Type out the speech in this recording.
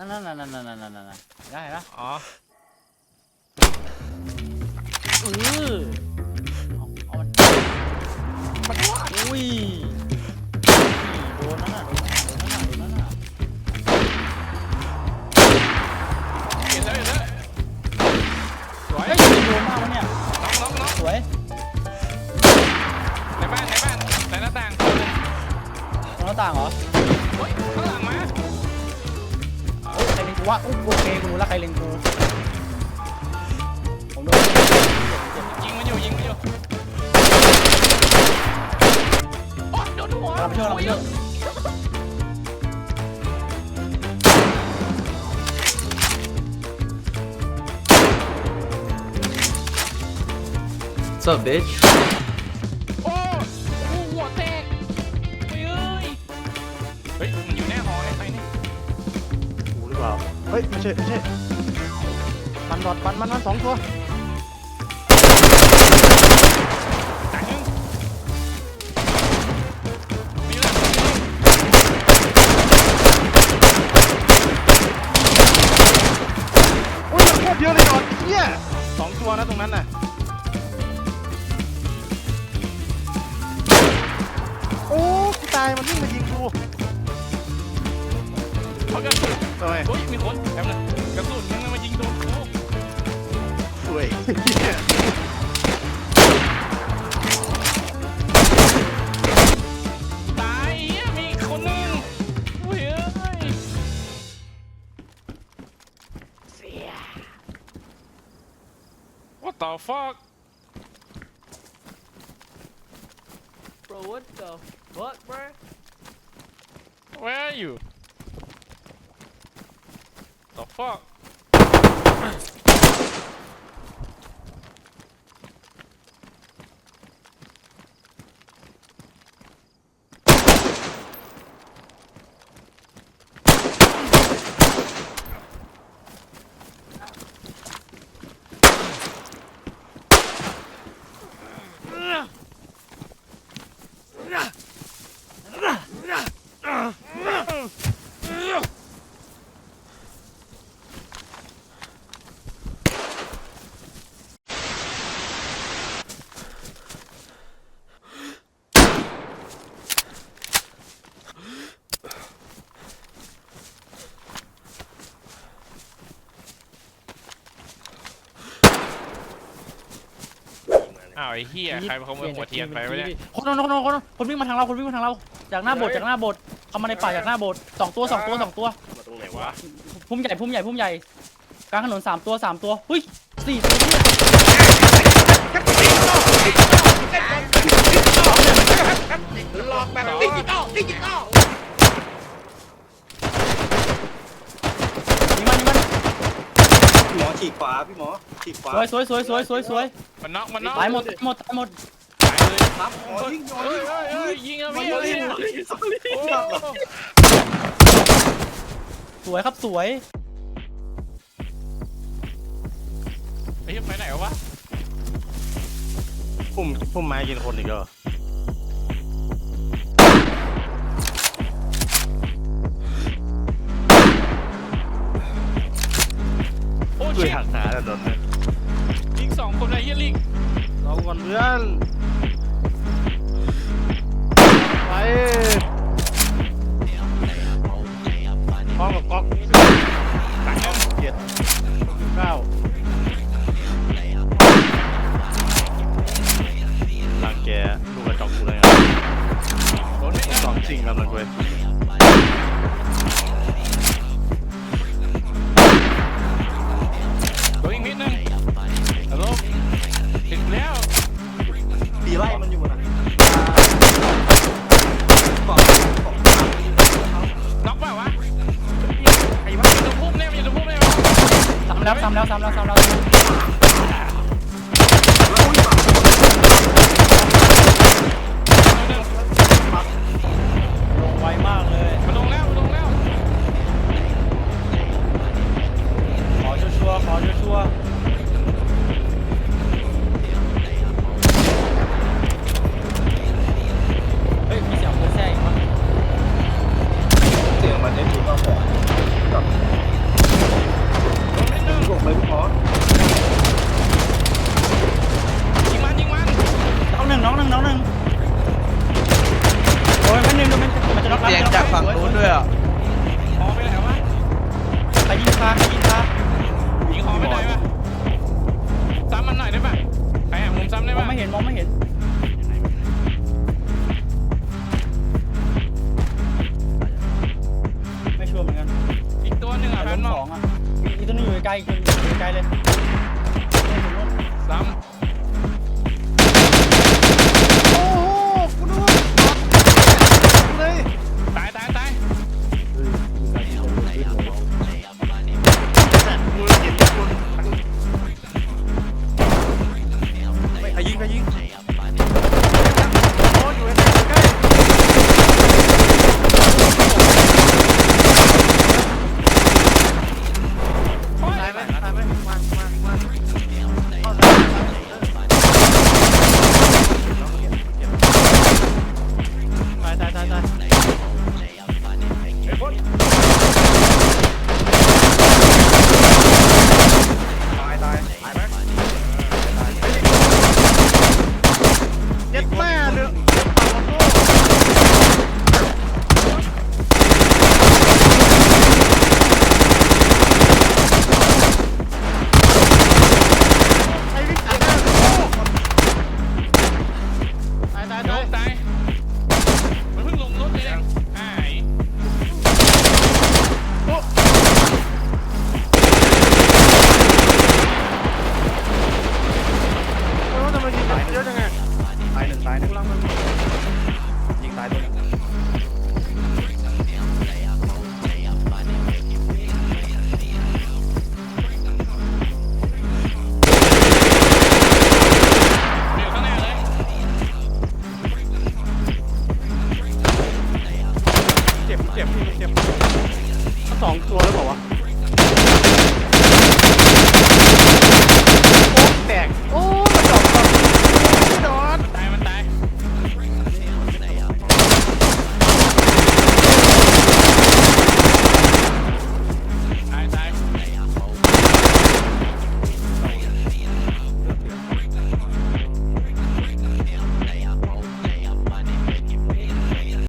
นั่นนั่นนั่นนั่นนั่นนั่นนั่นได้ปะอ๋อเออเอาเอามันมันอุ้ยโดนนั่นน่ะโดนนั่นน่ะโดนนั่นน่ะเห็นแล้วเห็นแล้วสวยเฮ้ยโดนมากวะเนี่ยน้องน้องน้องสวยในบ้านในบ้านในหน้าต่างคนหนึ่งตรงหน้าต่างเหรอเฮ้ยข้างหลังมา กูวะอุ๊ยโอเคกูรู้แล้วใครเล็งกูผมโดนยิงมันอยู่ยิงมันอยู่โอ๊ยโดนหัวเราไปช่วยเราไปช่วย What's up, bitch? เฮ้ยไม่ใช่ไม่ใช่มันดอดมันมันมันสองตัวโอ้ยมันโคตรเยอะเลยดอดเฮียสองตัวนะตรงนั้นน่ะโอ้กูตายมันวิ่งมายิงกู เขากระ ทำไมเฮ้ยมีคนแป๊บนึงกระสุนยังมายิงโดนกูสวยเหี้ยตายเหี้ยมีอีกคนนึงเฮ้ยเอ้ยเสีย What the fuck Bro, what the fuck, bro? Where are you The fuck อ้าวไอ้เหี้ยใครมาขโมยหัวเทียนไปวะเนี่ยคนคนคนคนคนวิ่งมาทางเราคนวิ่งมาทางเรา จากหน้าโบสถ์จากหน้าโบสถ์เข้ามาในป่าจากหน้าโบสถ์สองตัวสองตัวสองตัวมาตรงไหนวะพุ่มใหญ่พุ่มใหญ่พุ่มใหญ่กลางถนนสามตัวสามตัวเฮ้ยสี่ตัวเนี่ย หลอกแบบดิจิตอลดิจิตอล ยิงมันยิงมัน พี่หมอฉีกขวาพี่หมอฉีกขวา สวยสวยสวยสวยสวยสวยมันน็อกมันน็อกตายหมดตายหมดตายหมดตายเลยครับหมอยิงหมอเฮ้ยิยงเฮ้ยเฮ้ยยิงอะพี่หมออะไรยิงเนี่ยหมอยิงสองลิโอ้สวยครับสวยไอ้เหี้ยไปไหนวะพุ่มพุ่มไม้กินคนอีกเหรอโอ้ช่วยชิหักขาแล้วโดนเลยลิง สองคนไอ้เฮียลิงเราก่อนเพื่อนไปพร้อมกับก๊อกสามเจ็ดเก้าำแล้วซ้ำแล้วซ้ำแล้วซ้ำแล้ว ใครยิงคาใครยิงคายิงคอไปไหนวะซ้ำมันหน่อยได้ปะไปหามุมซ้ำได้มอปะไม่เห็นมองไม่เห็นไม่ชัวร์เหมือนกันอีกตัวหนึ่งอะแต่แฟล้นมบสออกงอะอีกตัวนึงอยู่ไกลๆอีกตัวนึงอยู่ไกลเลยซ้ำ จ็บเจ็บเจ็บสองตัวแล้วบอกว่าโอ้แตกโอ้